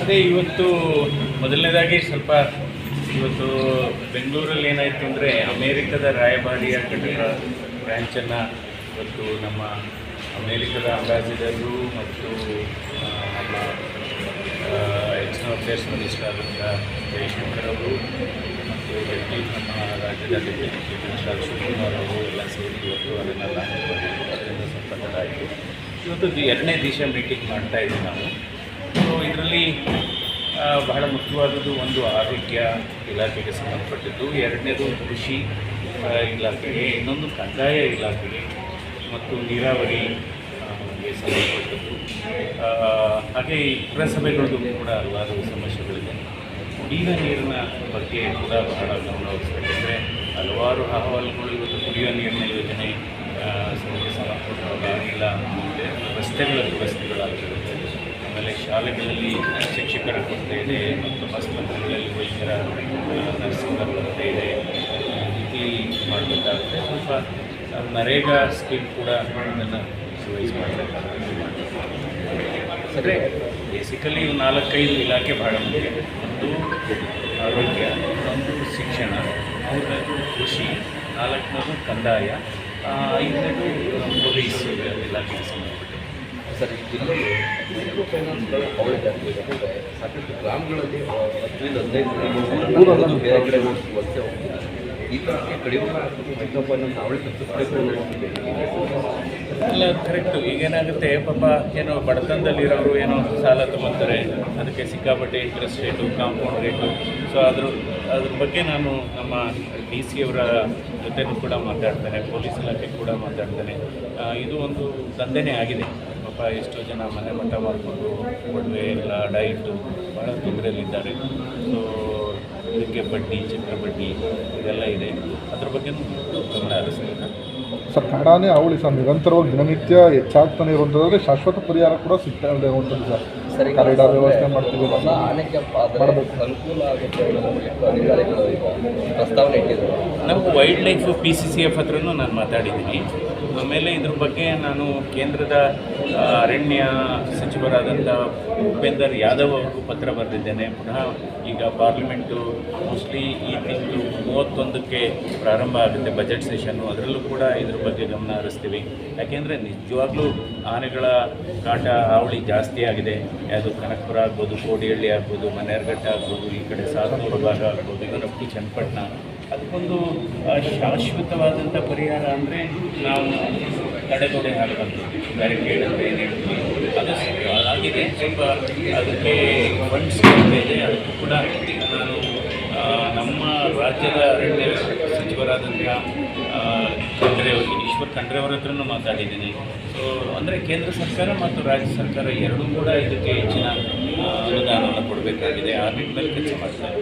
ಅದೇ ಇವತ್ತು ಮೊದಲನೇದಾಗಿ ಸ್ವಲ್ಪ ಇವತ್ತು ಬೆಂಗಳೂರಲ್ಲಿ ಏನಾಯಿತು ಅಂದರೆ ಅಮೇರಿಕದ ರಾಯಭಾರಿಯ ಘಟಕ ಬ್ರ್ಯಾಂಚನ್ನು ಇವತ್ತು ನಮ್ಮ ಅಮೇರಿಕದ ಅಂಬಾಸಿಡರು ಮತ್ತು ನಮ್ಮ ಎಕ್ಸ್ಟರ್ನಲ್ ಅಫೇರ್ಸ್ ಮಿನಿಸ್ಟರ್ ಆದಂಥ ಜಯಶಂಕರ್ ಅವರು ಮತ್ತು ನಮ್ಮ ರಾಜ್ಯದ ಚೀಫ್ ಮಿನಿಸ್ಟರ್ ಶಿವಕುಮಾರ್ ಅವರು ಎಲ್ಲ ಸೇರಿ ಇವತ್ತು ಅದನ್ನೆಲ್ಲ. ಅದರಿಂದ ಆಯಿತು ಇವತ್ತು ಎರಡನೇ ದಿವಸ ಮೀಟಿಂಗ್ ಮಾಡ್ತಾ ಇದ್ದೀವಿ ನಾವು ಸೊ ಇದರಲ್ಲಿ ಬಹಳ ಮುಖ್ಯವಾದದ್ದು ಒಂದು ಆರೋಗ್ಯ ಇಲಾಖೆಗೆ ಸಂಬಂಧಪಟ್ಟಿದ್ದು. ಎರಡನೇದು ಕೃಷಿ ಇಲಾಖೆಗೆ. ಇನ್ನೊಂದು ಕಂದಾಯ ಇಲಾಖೆಗೆ ಮತ್ತು ನೀರಾವರಿ ಸಂಬಂಧಪಟ್ಟದ್ದು. ಹಾಗೆ ಪುರಸಭೆಗಳದ್ದು ಕೂಡ ಹಲವಾರು ಸಮಸ್ಯೆಗಳಿದೆ. ಕುಡಿಯುವ ನೀರಿನ ಬಗ್ಗೆ ಕೂಡ ಬಹಳ ಗಮನ ಹರಿಸಬೇಕು ಹಲವಾರು ಅಹವಾಲುಗಳು ಇವತ್ತು ಕುಡಿಯುವ ನೀರಿನ ಯೋಜನೆ ಸಂಬಂಧಪಟ್ಟಿಲ್ಲ ಇದೆ ರಸ್ತೆಗಳ ದುರಸ್ತಿಗಳಾಗಿರುತ್ತೆ ಶಾಲೆಗಳಲ್ಲಿ ಶಿಕ್ಷಕರ ಕೊರತೆ ಇದೆ ಮತ್ತು ಆಸ್ಪತ್ರೆಗಳಲ್ಲಿ ವೈದ್ಯರ ನರ್ಸಿಂಗ್ ಕೊರತೆ ಇದೆ. ರೀತಿ ಮಾಡಬೇಕಾಗುತ್ತೆ. ಸ್ವಲ್ಪ ನರೇಗಾ ಸ್ಕೀಮ್ ಕೂಡ ಅದನ್ನು ರಿವೈಸ್ ಮಾಡಬೇಕಾಗುತ್ತೆ. ಅಂದರೆ ಬೇಸಿಕಲಿ ನಾಲ್ಕೈದು ಇಲಾಖೆ ಭಾಳ ಮುಖ್ಯ. ಒಂದು ಆರೋಗ್ಯ, ಒಂದು ಶಿಕ್ಷಣ, ಮೂರನೇದು ಕೃಷಿ, ನಾಲ್ಕನೇದು ಕಂದಾಯ ಐದನೇದು ಪೊಲೀಸ್ ಇಲಾಖೆಗೆ ಸಂಬಂಧಪಟ್ಟಿದೆ. ಸರ್ ಈ ಜಿಲ್ಲೆಗೆ ಮೈಕ್ರೋ ಫೈನಾನ್ಸ್ಗಳು ಅವಳಿ ಜಾಸ್ತಿ ಇದೆ ಅಂದರೆ ಸಾಕಷ್ಟು ಗ್ರಾಮಗಳಲ್ಲಿ ಹತ್ತರಿಂದ ಹದಿನೈದು ಊರನ್ನು ಬೇರೆ ಕಡೆ ವಲಸೆ ಹೋಗ್ತಿದ್ದಾರೆ ಈ ಥರಕ್ಕೆ ಕಡಿಮೆ ಮೈಕ್ರೋ ಫೈನಾನ್ಸ್ ಅವಳಿ ತಪ್ಪಿಸಬೇಕು ಅಲ್ಲ ಕರೆಕ್ಟು ಈಗೇನಾಗುತ್ತೆ ಪಾಪ ಏನೋ ಬಡತನದಲ್ಲಿರೋರು ಏನೋ ಸಾಲ ತೊಗೊತಾರೆ ಅದಕ್ಕೆ ಸಿಕ್ಕಾಪಟ್ಟೆ interest rate compound rate so ಅದ್ರ ಅದ್ರ ಬಗ್ಗೆ ನಾನು ನಮ್ಮ ಡಿ ಸಿ ಅವರ ಜೊತೆನೂ ಕೂಡ ಮಾತಾಡ್ತೇನೆ ಪೊಲೀಸ್ ಇಲಾಖೆ ಕೂಡ ಮಾತಾಡ್ತೇನೆ. ಇದು ಒಂದು ದಂಧೆನೇ ಆಗಿದೆ. ಪಾಪ ಎಷ್ಟೋ ಜನ ಮನೆ ಮಠ ಮಾಡಿಕೊಂಡು ಒಡವೆ ಎಲ್ಲ, ಡೈಟು ಭಾಳ ತೊಂದರೆಯಲ್ಲಿದ್ದಾರೆ. ಸೊ ಇದಕ್ಕೆ ಬಡ್ಡಿ ಚಿತ್ರ ಬಡ್ಡಿ ಇದೆಲ್ಲ ಇದೆ. ಅದ್ರ ಬಗ್ಗೆ ಗಮನ ಸರ್ ಕನ್ನಡನೇ ಅವಳಿ, ಸರ್, ನಿರಂತರವಾಗಿ ದಿನನಿತ್ಯ ಹೆಚ್ಚಾಗ್ತಾನೆ ಇರುವಂಥದ್ದಾದರೆ ಶಾಶ್ವತ ಪರಿಹಾರ ಕೂಡ ಸಿಗ್ತಾ ಇರುವಂಥದ್ದು ಸರ್. ಸರಿ ಕಾರಿಡಾರ್ ವ್ಯವಸ್ಥೆ ಮಾಡ್ತೀವಿ. ಮಾಡಬೇಕು. ಅನುಕೂಲ ಆಗುತ್ತೆ ಅಧಿಕಾರಿಗಳು ಪ್ರಸ್ತಾವನೆ ಇಟ್ಟಿದ್ದಾರೆ ನಾವು wildlife P C C F ಹತ್ರನೂ ನಾನು ಮಾತಾಡಿದ್ದೀನಿ. ಆಮೇಲೆ ಇದ್ರ ಬಗ್ಗೆ ನಾನು ಕೇಂದ್ರದ ಅರಣ್ಯ ಸಚಿವರಾದಂಥ ಭೂಪೇಂದರ್ ಯಾದವ್ ಅವ್ರಿಗೂ ಪತ್ರ ಬರೆದಿದ್ದೇನೆ. ಪುನಃ ಈಗ ಪಾರ್ಲಿಮೆಂಟು ಮೋಸ್ಟ್ಲಿ ಈ ತಿಂಗಳು ಮೂವತ್ತೊಂದಕ್ಕೆ ಪ್ರಾರಂಭ ಆಗುತ್ತೆ ಬಜೆಟ್ ಸೆಷನ್ನು ಅದರಲ್ಲೂ ಕೂಡ ಇದ್ರ ಬಗ್ಗೆ ಗಮನ ಹರಿಸ್ತೀವಿ. ಯಾಕೆಂದರೆ ನಿಜವಾಗ್ಲೂ ಆನೆಗಳ ಕಾಟ ಹಾವಳಿ ಜಾಸ್ತಿ ಆಗಿದೆ. ಯಾವುದು ಕನಕಪುರ ಆಗ್ಬೋದು ಕೋಡಿಹಳ್ಳಿ ಆಗ್ಬೋದು ಮನೆಯರ್ಘಟ್ಟ ಆಗ್ಬೋದು ಈ ಕಡೆ ಸಾಧನೂರು ಭಾಗ ಆಗ್ಬೋದು ಇವರಪ್ಪಿ ಚನ್ನಪಟ್ಟಣ. ಅದಕ್ಕೊಂದು ಶಾಶ್ವತವಾದಂಥ ಪರಿಹಾರ ಅಂದರೆ ನಾವು ತಡೆಗೋಡೆ ತೊಡೆ ಬ್ಯಾರಿಕೇಡ್ ಅಂತ ಏನು ಅದು ಆಗಿದೆ. ಸ್ವಲ್ಪ ಅದಕ್ಕೆ ಫಂಡ್ಸ್ ಇದೆ ಅದಕ್ಕೂ ಕೂಡ ನಾನು ನಮ್ಮ ರಾಜ್ಯದ ಅರಣ್ಯ ಸಚಿವರಾದಂಥ ಆ, ಖಂಡ್ರೆ ಅವರು ಈಶ್ವರ್ ಖಂಡ್ರೆ ಅವರ ಹತ್ರನೂ ಮಾತಾಡಿದ್ದೀನಿ. ಸೊ ಅಂದರೆ ಕೇಂದ್ರ ಸರ್ಕಾರ ಮತ್ತು ರಾಜ್ಯ ಸರ್ಕಾರ ಎರಡೂ ಕೂಡ ಇದಕ್ಕೆ ಹೆಚ್ಚಿನ ಅನುದಾನವನ್ನು ಕೊಡಬೇಕಾಗಿದೆ. ಆ ನಿಟ್ಟಿನಲ್ಲಿ ಕೆಲಸ ಮಾಡ್ತಾರೆ.